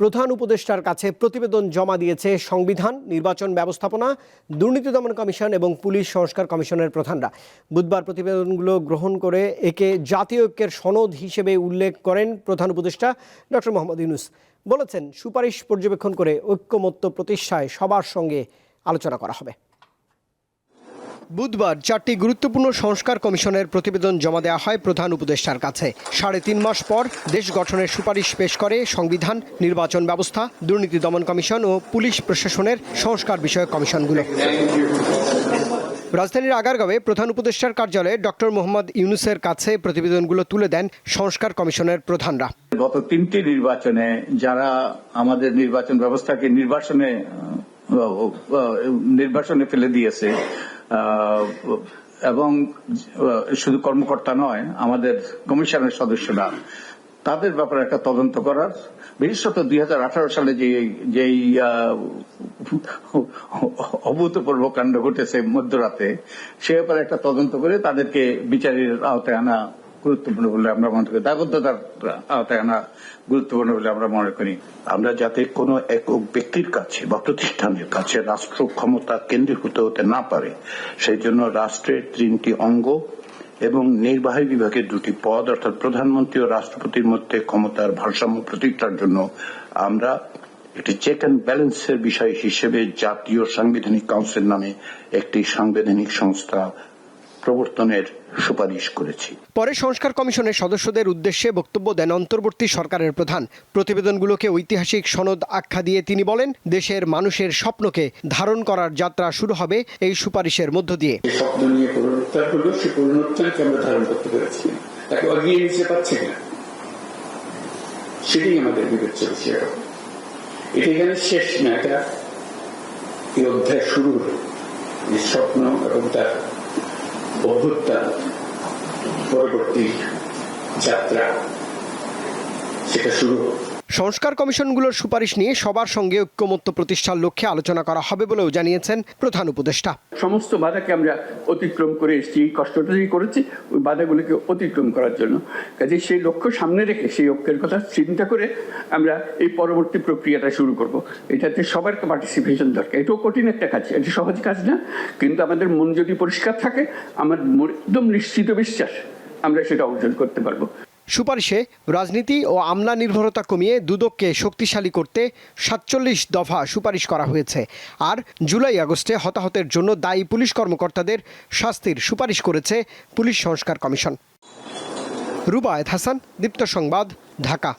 প্রধান উপদেষ্টার কাছে প্রতিবেদন জমা দিয়েছে সংবিধান, নির্বাচন ব্যবস্থাপনা, দুর্নীতি দমন কমিশন এবং পুলিশ সংস্কার কমিশনের প্রধানরা। বুধবার প্রতিবেদনগুলো গ্রহণ করে একে জাতীয় ঐক্যের সনদ হিসেবে উল্লেখ করেন প্রধান উপদেষ্টা ডক্টর মোহাম্মদ ইউনুস। বলেছেন, সুপারিশ পর্যবেক্ষণ করে ঐক্যমত্য প্রতিষ্ঠায় সবার সঙ্গে আলোচনা করা হবে। বুধবার চারটি গুরুত্বপূর্ণ সংস্কার কমিশনের প্রতিবেদন জমা দেওয়া হয় প্রধান উপদেষ্টার কাছে। সাড়ে তিন মাস পর দেশ গঠনের সুপারিশ পেশ করে সংবিধান, নির্বাচন ব্যবস্থা, দুর্নীতি দমন কমিশন ও পুলিশ প্রশাসনের সংস্কার বিষয়ক কমিশনগুলো। রাজধানীর আগারগাঁওয়ে প্রধান উপদেষ্টার কার্যালয়ে ডক্টর মোহাম্মদ ইউনুসের কাছে প্রতিবেদনগুলো তুলে দেন সংস্কার কমিশনের প্রধানরা। গত তিনটি নির্বাচনে যারা আমাদের নির্বাচন ব্যবস্থাকে নির্বাচনে নির্বাচনে ফেলে দিয়েছে এবং শুধু কর্মকর্তা নয়, আমাদের কমিশনের সদস্যরা। তাদের ব্যাপারে একটা তদন্ত করার, বিশেষত দুই হাজার আঠারো সালে যে, যেই অভূতপূর্ব কাণ্ড ঘটেছে মধ্যরাতে, সে ব্যাপারে একটা তদন্ত করে তাদেরকে বিচারের আওতায় আনা গুরুত্বপূর্ণ বলে আমরা মনে করি। দায়বদ্ধতার আওতায় আনা গুরুত্বপূর্ণ বলে আমরা মনে করি। আমরা যাতে কোনো একক ব্যক্তির কাছে বা প্রতিষ্ঠানের কাছে রাষ্ট্র ক্ষমতা কেন্দ্রীভূত হতে না পারে, সেই জন্য রাষ্ট্রের তিনটি অঙ্গ এবং নির্বাহী বিভাগের দুটি পদ, অর্থাৎ প্রধানমন্ত্রী ও রাষ্ট্রপতির মধ্যে ক্ষমতার ভারসাম্য প্রতিষ্ঠার জন্য আমরা একটি চেক অ্যান্ড ব্যালেন্সের বিষয় হিসেবে জাতীয় সাংবিধানিক কাউন্সিল নামে একটি সাংবিধানিক সংস্থা প্রবর্তনের সুপারিশ করেছি। পরে সংস্কার কমিশনের সদস্যদের উদ্দেশ্যে বক্তব্য দেন অন্তর্বর্তী সরকারের প্রধান। প্রতিবেদনগুলোকে ঐতিহাসিক সনদ আখ্যা দিয়ে তিনি বলেন দেশের মানুষের স্বপ্নকে ধারণ করার যাত্রা শুরু হবে এই সুপারিশের মধ্য দিয়ে। স্বপ্ন নিয়ে পুনরুত্থান হলো সেই পুনরুত্থানকে আমরা ধারণ করতে পেরেছি। তাকে এগিয়ে নিতে পারছি কিনা সেটাই আমাদের বিবেচ্য বিষয়। এটা এখানে শেষ না এটা এই অধ্যায় শুরু। স্বপ্ন এবং তার অভ্যুত্থান পরবর্তী যাত্রা সেটা শুরু হলো সংস্কার কমিশনগুলোর সুপারিশ নিয়ে সবার সঙ্গে ঐক্যমত্য প্রতিষ্ঠার লক্ষ্যে আলোচনা করা হবে বলেও জানিয়েছেন প্রধান উপদেষ্টা। সমস্ত বাধাকে আমরা অতিক্রম করে এসেছি কষ্টটা যে করেছি, ওই বাধাগুলিকে অতিক্রম করার জন্য। কাজে সেই লক্ষ্য সামনে রেখে, সেই ঐক্যের কথা চিন্তা করে আমরা এই পরবর্তী প্রক্রিয়াটা শুরু করব। এটাতে সবার পার্টিসিপেশন দরকার। এটাও কঠিন একটা কাজ, এটা সহজ কাজ না, কিন্তু আমাদের মন যদি পরিষ্কার থাকে, আমার একদম নিশ্চিত বিশ্বাস আমরা সেটা অর্জন করতে পারব। সুপারিশে রাজনীতি ও আমলা নির্ভরতা কমিয়ে দুদককে শক্তিশালী করতে সাতচল্লিশ দফা সুপারিশ করা হয়েছে। আর জুলাই আগস্টে হতাহতের জন্য দায়ী পুলিশ কর্মকর্তাদের শাস্তির সুপারিশ করেছে পুলিশ সংস্কার কমিশন। রুবায়েত হাসান, দীপ্ত সংবাদ, ঢাকা।